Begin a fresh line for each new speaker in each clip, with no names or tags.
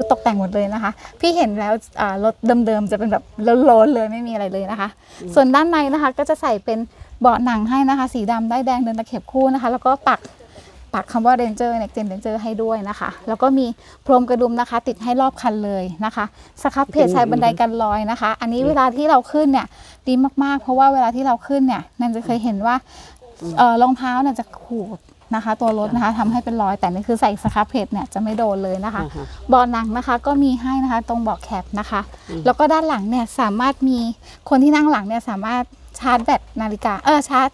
คือตกแต่งหมดเลยนะคะ พี่เห็นแล้วอ่ารถเดิมๆจะเป็นแบบโล้นๆเลยไม่มีอะไรเลยนะคะ ส่วนด้านในนะคะก็จะใส่เป็นเบาะหนังให้นะคะ สีดำได้ายแดงเดินตะเข็บคู่นะคะ แล้วก็ปักปักคำว่า Ranger Next Gen Ranger ให้ด้วยนะคะ แล้วก็มีพรมกระดุมนะคะ ติดให้รอบคันเลยนะคะสครับเพจใช้บันไดกันลอยนะคะ อันนี้เวลาที่เราขึ้นเนี่ยดีมากๆ เพราะว่าเวลาที่เราขึ้นเนี่ยนันจะเคยเห็นว่าเอ่อรองเท้าเนี่ยจะขูด นะคะ ตัวรถนะคะทำให้เป็นรอยแต่นี่คือใส่สครับเพจเนี่ยจะไม่โดนเลยนะคะ
อ่าฮะ
เบาะหนังนะคะก็มีให้นะคะตรงเบาะแคปนะคะ แล้วก็ด้านหลังเนี่ยสามารถมีคนที่นั่งหลังเนี่ยสามารถชาร์จแบตนาฬิกาเออชาร์จ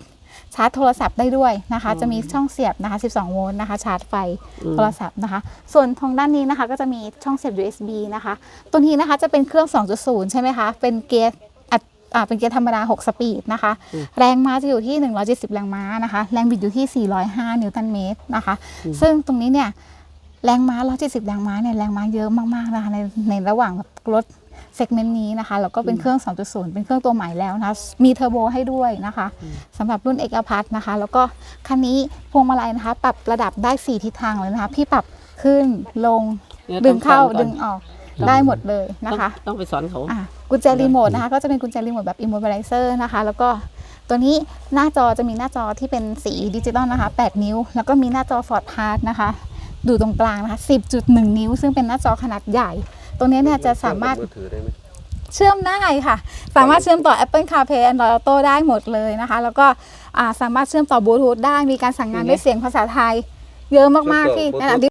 ชาร์จโทรศัพท์ได้ด้วยนะคะ จะมีช่องเสียบนะคะ 12 โวลต์นะคะ ชาร์จไฟโทรศัพท์นะคะ ส่วนทางด้านนี้นะคะ ก็จะมีช่องเสียบ USB นะคะ ตัวนี้นะคะจะเป็นเครื่อง 2.0 ใช่ไหมคะ เป็นเกียร์ อัดอ่าเป็นเกียร์ธรรมดา 6 สปีดนะคะ แรงม้าจะอยู่ที่ 170 แรงม้านะคะ แรงบิดอยู่ที่ 405 นิวตันเมตรนะคะ ซึ่งตรงนี้เนี่ยแรงม้า 170 แรงม้าเนี่ยแรงม้าเยอะมากๆนะคะในในระหว่างแบบรถเซกเมนต์นี้นะคะแล้วก็เป็นเครื่อง 2.0 เป็นเครื่องตัวใหม่แล้วนะคะมีเทอร์โบให้ด้วยนะคะสำหรับรุ่นเอกพัทนะคะ แล้วก็คันนี้พวงมาลัยนะคะ ปรับระดับได้ 4 ทิศทางเลยนะคะ พี่ปรับขึ้นลง
เนี่ย
ดึงเข้า
ต้องสอนก่อน
ดึงออก ได้หมดเลยนะคะ
ต้องต้องไปสอนเขา
อะกุญแจรีโมทนะคะก็จะเป็นกุญแจรีโมทแบบ immobilizer นะคะ แล้วก็ตัวนี้หน้าจอจะมีหน้าจอที่เป็นสีดิจิตอลนะคะ 8 นิ้ว แล้วก็มีหน้าจอ Ford Pass นะคะอยู่ตรงกลางนะคะ10.1 นิ้ว ซึ่งเป็นหน้าจอขนาดใหญ่ ตรงนี้เนี่ยจะสามารถ
มือถือได้ไหม
เชื่อมได้ค่ะ สามารถเชื่อมต่อ Apple CarPlay Android Auto ได้หมดเลยนะคะ แล้วก็อ่าสามารถเชื่อมต่อบลูทูธได้มีการสั่งงานด้วยเสียงภาษาไทย เยอะมากๆที่แนะนำ